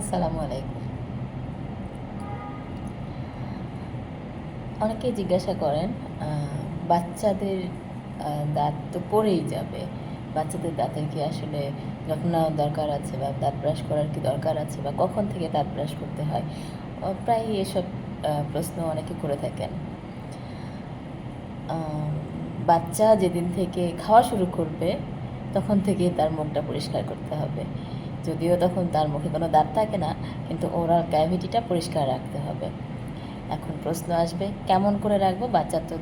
আসসালামু আলাইকুম। অনেকে জিজ্ঞাসা করেন বাচ্চাদের দাঁত তো পড়েই যাবে। বাচ্চাদের দাঁতের কি আসলে যত্ন দরকার আছে বা দাঁত ব্রাশ করার কি দরকার আছে বা কখন থেকে দাঁত ব্রাশ করতে হয়? প্রায় এসব প্রশ্ন অনেকে করে থাকেন। বাচ্চা যেদিন থেকে খাওয়া শুরু করবে, তখন থেকে তার মুখটা পরিষ্কার করতে হবে। যদিও তখন তার মুখে কোনো দাঁত থাকে না, কিন্তু ওরাল ক্যাভিটিটা পরিষ্কার রাখতে হবে। এখন প্রশ্ন আসবে, কেমন করে রাখব? বাচ্চার তো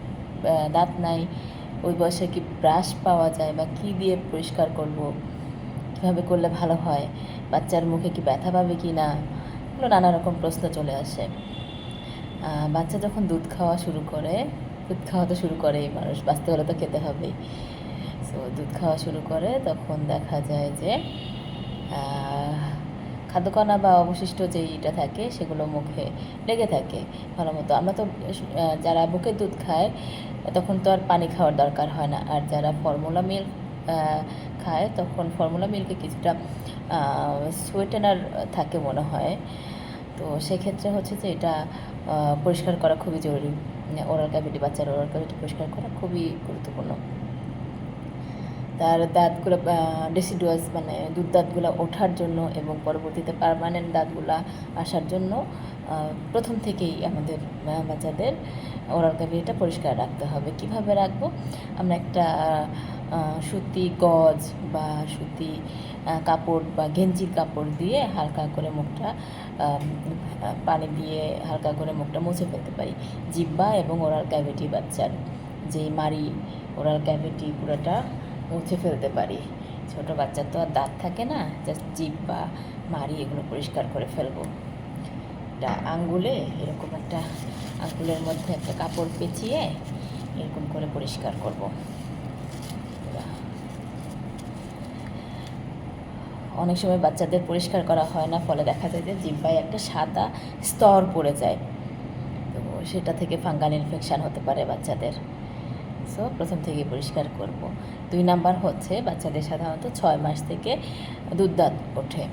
দাঁত নাই, ওই বয়সে কি ব্রাশ পাওয়া যায় বা কি দিয়ে পরিষ্কার করব? কীভাবে করলে ভালো হয়? বাচ্চার মুখে কি ব্যথা পাবে কি না? এগুলো নানা রকম প্রশ্ন চলে আসে। বাচ্চা যখন দুধ খাওয়া শুরু করে, দুধ খাওয়া তো শুরু করেই, মানুষ বাঁচতে হলে তো খেতে হবেই। সো দুধ খাওয়া শুরু করে তখন দেখা যায় যে খাদ্যকণা বা অবশিষ্ট যেইটা থাকে সেগুলো মুখে লেগে থাকে ভালো মতো। আমরা তো যারা বুকের দুধ খায়, তখন তো আর পানি খাওয়ার দরকার হয় না। আর যারা ফর্মুলা মিল্ক খায়, তখন ফর্মুলা মিল্কে কিছুটা সোয়েটেনার থাকে মনে হয়। তো সেক্ষেত্রে হচ্ছে যে এটা পরিষ্কার করা খুবই জরুরি। ওরাল ক্যাভিটি বাচ্চার ওরাল ক্যাভিটি পরিষ্কার করা খুবই গুরুত্বপূর্ণ। তার দাঁতগুলো ডেসিডুয়াস মানে দুধ দাঁতগুলো ওঠার জন্য এবং পরবর্তীতে পারমানেন্ট দাঁতগুলো আসার জন্য প্রথম থেকেই আমাদের বাচ্চাদের ওরাল ক্যাভিটিটা পরিষ্কার রাখতে হবে। কীভাবে রাখব? আমরা একটা সুতি গজ বা সুতি কাপড় বা গেঞ্জির কাপড় দিয়ে হালকা করে মুখটা পানি দিয়ে হালকা করে মুখটা মুছে ফেলতে পারি। জিব্বা এবং ওরাল ক্যাভিটি বাচ্চার যেই মারি ওরাল ক্যাভিটি পুরোটা মুছে ফেলতে পারি। ছোট বাচ্চার তো আর দাঁত থাকে না জাস্ট জিভ বা মারি এগুলো পরিষ্কার করে ফেলব। একটা আঙ্গুলে এরকম একটা আঙ্গুলের মধ্যে একটা কাপড় পেঁচিয়ে এরকম করে পরিষ্কার করব। অনেক সময় বাচ্চাদের পরিষ্কার করা হয় না, ফলে দেখা যায় যে জিব্বায় একটা সাদা স্তর পড়ে যায়। তো সেটা থেকে ফাঙ্গাল ইনফেকশান হতে পারে বাচ্চাদের। সো প্রথম থেকে পরিষ্কার করব। দুই নাম্বার হচ্ছে বাচ্চাদের সাধারণত ছয় মাস থেকে দুধ দাঁত ওঠে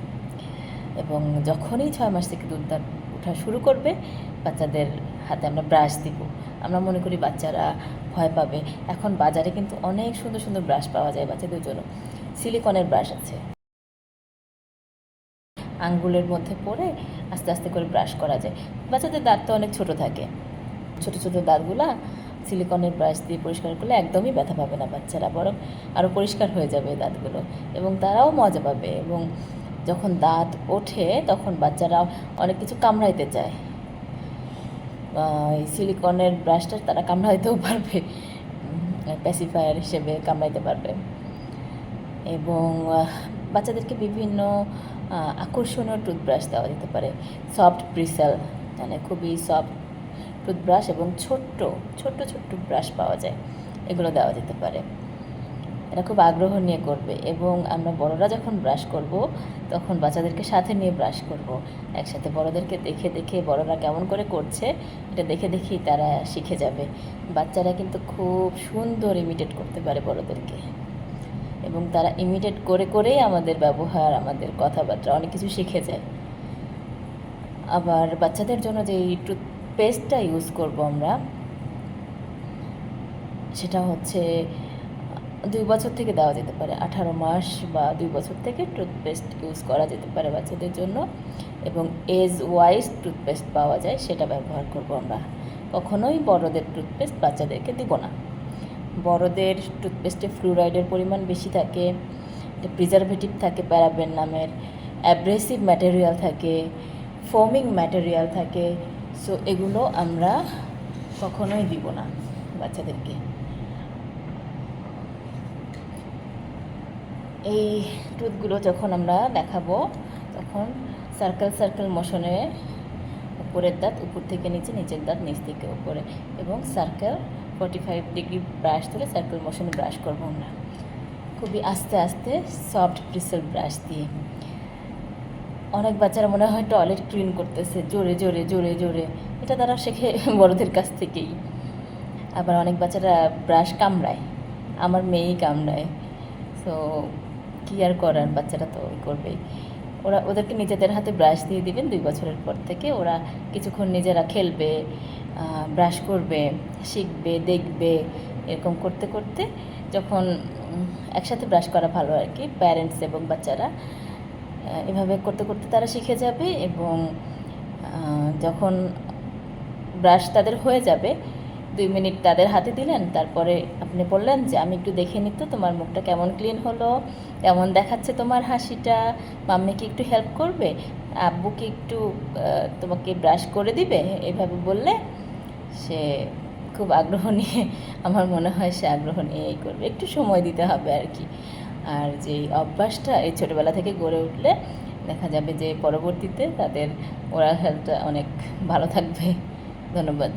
এবং যখনই ছয় মাস থেকে দুধ দাঁত ওঠা শুরু করবে, বাচ্চাদের হাতে আমরা ব্রাশ দিব। আমরা মনে করি বাচ্চারা ভয় পাবে। এখন বাজারে কিন্তু অনেক সুন্দর সুন্দর ব্রাশ পাওয়া যায় বাচ্চাদের জন্য। সিলিকনের ব্রাশ আছে। আঙ্গুলের মধ্যে পরে আস্তে আস্তে করে ব্রাশ করা যায়। বাচ্চাদের দাঁত তো অনেক ছোট থাকে। ছোট ছোট দাঁতগুলা সিলিকনের ব্রাশ দিয়ে পরিষ্কার করলে একদমই ব্যথা পাবে না বাচ্চারা, বরং আরও পরিষ্কার হয়ে যাবে দাঁতগুলো। এবং তারাও মজা পাবে। এবং যখন দাঁত ওঠে, তখন বাচ্চারা অনেক কিছু কামড়াইতে চায়। এই সিলিকনের ব্রাশটা তারা কামড়াইতেও পারবে। প্যাসিফায়ার হিসেবে কামড়াইতে পারবে। এবং বাচ্চাদেরকে বিভিন্ন আকর্ষণীয় টুথব্রাশ দেওয়া যেতে পারে। সফট ব্রিসেল মানে খুবই সফট টুথব্রাশ এবং ছোট্ট ছোট্ট ছোট্ট ব্রাশ পাওয়া যায়। এগুলো দেওয়া যেতে পারে। এরা খুব আগ্রহ নিয়ে করবে এবং আমরা বড়রা যখন ব্রাশ করব, তখন বাচ্চাদেরকে সাথে নিয়ে ব্রাশ করব। একসাথে বড়দেরকে দেখে দেখে বড়রা কেমন করে করছে, এটা দেখে, দেখেই তারা শিখে যাবে। বাচ্চারা কিন্তু খুব সুন্দর ইমিটেট করতে পারে বড়দেরকে। এবং তারা ইমিটেট করে, করেই আমাদের ব্যবহার, আমাদের কথাবার্তা অনেক কিছু শিখে যায়। আবার বাচ্চাদের জন্য যে টুথপেস্টটা ইউজ করব আমরা। সেটা হচ্ছে, দুই বছর থেকে দেওয়া যেতে পারে। আঠারো মাস বা দুই বছর থেকে টুথপেস্ট ইউজ করা যেতে পারে বাচ্চাদের জন্য। এবং এজ ওয়াইজ টুথপেস্ট পাওয়া যায়, সেটা ব্যবহার করব আমরা। কখনোই বড়দের টুথপেস্ট বাচ্চাদেরকে দিব না। বড়দের টুথপেস্টে ফ্লুরাইডের পরিমাণ বেশি থাকে প্রিজারভেটিভ থাকে প্যারাবেন নামের অ্যাব্রেসিভ ম্যাটেরিয়াল থাকে ফোমিং ম্যাটেরিয়াল থাকে সো এগুলো আমরা কখনোই দিব না বাচ্চাদেরকে। এই টুথগুলো যখন আমরা দেখাবো, তখন সার্কেল সার্কেল মোশনে উপরের দাঁত উপর থেকে নিচে, নিচের দাঁত নিচ থেকে উপরে এবং circle forty five degree brush ধরে সার্কেল মোশনে ব্রাশ করব আমরা। খুবই আস্তে আস্তে সফট ব্রিসেল ব্রাশ দিয়ে। অনেক বাচ্চারা মনে হয় টয়লেট ক্লিন করতেছে, জোরে জোরে জোরে জোরে। এটা তারা শেখে বড়দের কাছ থেকেই। আবার অনেক বাচ্চারা ব্রাশ কামড়ায়। আমার মেয়েই কামড়ায়। সো কী আর করার? বাচ্চারা তো করবেই। ওরা, ওদেরকে নিজেদের হাতে ব্রাশ দিয়ে দিবেন দুই বছরের পর থেকে। ওরা কিছুক্ষণ নিজেরা খেলবে ব্রাশ করবে, শিখবে, দেখবে, এরকম করতে করতে যখন একসাথে ব্রাশ করা ভালো আর কি। প্যারেন্টস এবং বাচ্চারা। এভাবে করতে করতে তারা শিখে যাবে এবং যখন ব্রাশ তাদের হয়ে যাবে, দুই মিনিট তাদের হাতে দিলেন, তারপরে আপনি বললেন যে, আমি একটু দেখে নিত তোমার মুখটা কেমন ক্লিন হলো, কেমন দেখাচ্ছে তোমার হাসিটা, মাম্মি কি একটু হেল্প করবে, আব্বু কি একটু তোমাকে ব্রাশ করে দিবে? এভাবে বললে সে খুব আগ্রহ নিয়ে, আমার মনে হয় সে আগ্রহ নিয়েই করবে, একটু সময় দিতে হবে আর কি। আর যে অভ্যাসটা এই ছোটোবেলা থেকে গড়ে উঠলে দেখা যাবে যে পরবর্তীতে তাদের ওরা হেলথটা অনেক ভালো থাকবে। ধন্যবাদ।